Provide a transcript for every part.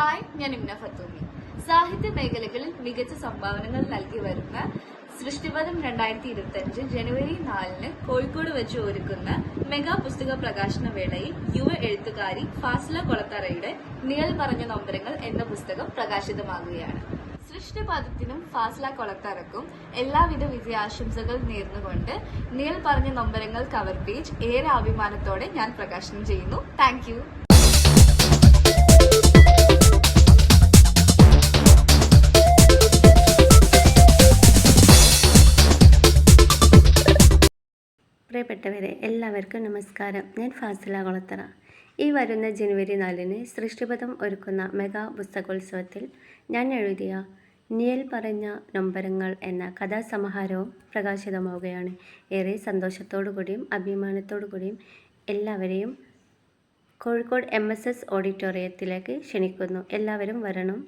Hi ഞാൻ ഇമ്ന ഫത്തൂമി. സാഹിത്യ മേഖലകളിൽ മികച്ച സംഭാവനകൾ നൽകി വരുന്ന സൃഷ്ടിപഥം രണ്ടായിരത്തി ഇരുപത്തിയഞ്ച് ജനുവരി നാലിന് കോഴിക്കോട് വെച്ച് ഒരുക്കുന്ന മെഗാ പുസ്തക പ്രകാശന വേളയിൽ യുവ എഴുത്തുകാരി ഫാസില കൊളത്തറയുടെ നിഴൽ പറഞ്ഞ നൊമ്പരങ്ങൾ എന്ന പുസ്തകം പ്രകാശിതമാകുകയാണ്. സൃഷ്ടിപഥത്തിനും ഫാസില കൊളത്തറക്കും എല്ലാവിധ വിജയാശംസകൾ നേർന്നുകൊണ്ട് നിഴൽ പറഞ്ഞ നൊമ്പരങ്ങൾ കവർ പേജ് ഏറെ അഭിമാനത്തോടെ ഞാൻ പ്രകാശനം ചെയ്യുന്നു. താങ്ക് പ്രിയപ്പെട്ടവരെ എല്ലാവർക്കും നമസ്കാരം. ഞാൻ ഫാസില കൊളത്തറ. ഈ വരുന്ന ജനുവരി നാലിന് സൃഷ്ടിപഥം ഒരുക്കുന്ന മെഗാ പുസ്തകോത്സവത്തിൽ ഞാൻ എഴുതിയ നിയൽ പറഞ്ഞ നൊമ്പരങ്ങൾ എന്ന കഥാസമാഹാരവും പ്രകാശിതമാവുകയാണ്. ഏറെ സന്തോഷത്തോടു കൂടിയും അഭിമാനത്തോടു കൂടിയും എല്ലാവരെയും കോഴിക്കോട് എം എസ് എസ് ഓഡിറ്റോറിയത്തിലേക്ക് ക്ഷണിക്കുന്നു. എല്ലാവരും വരണം.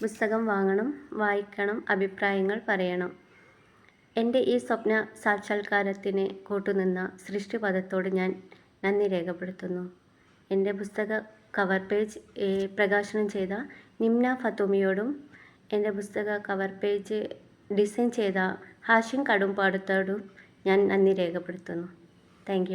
പുസ്തകം വാങ്ങണം വായിക്കണം അഭിപ്രായങ്ങൾ പറയണം. എന്റെ ഈ സ്വപ്ന സാക്ഷാത്കാരത്തിന് കൂട്ടുനിന്ന സൃഷ്ടിപഥത്തോട് ഞാൻ നന്ദി രേഖപ്പെടുത്തുന്നു. എന്റെ പുസ്തക കവർ പേജ് പ്രകാശനം ചെയ്ത നിംന ഫത്തുമിയോടും എന്റെ പുസ്തക കവർ പേജ് ഡിസൈൻ ചെയ്ത ഹാഷിം കടുംപാടത്തോടും ഞാൻ നന്ദി രേഖപ്പെടുത്തുന്നു. താങ്ക്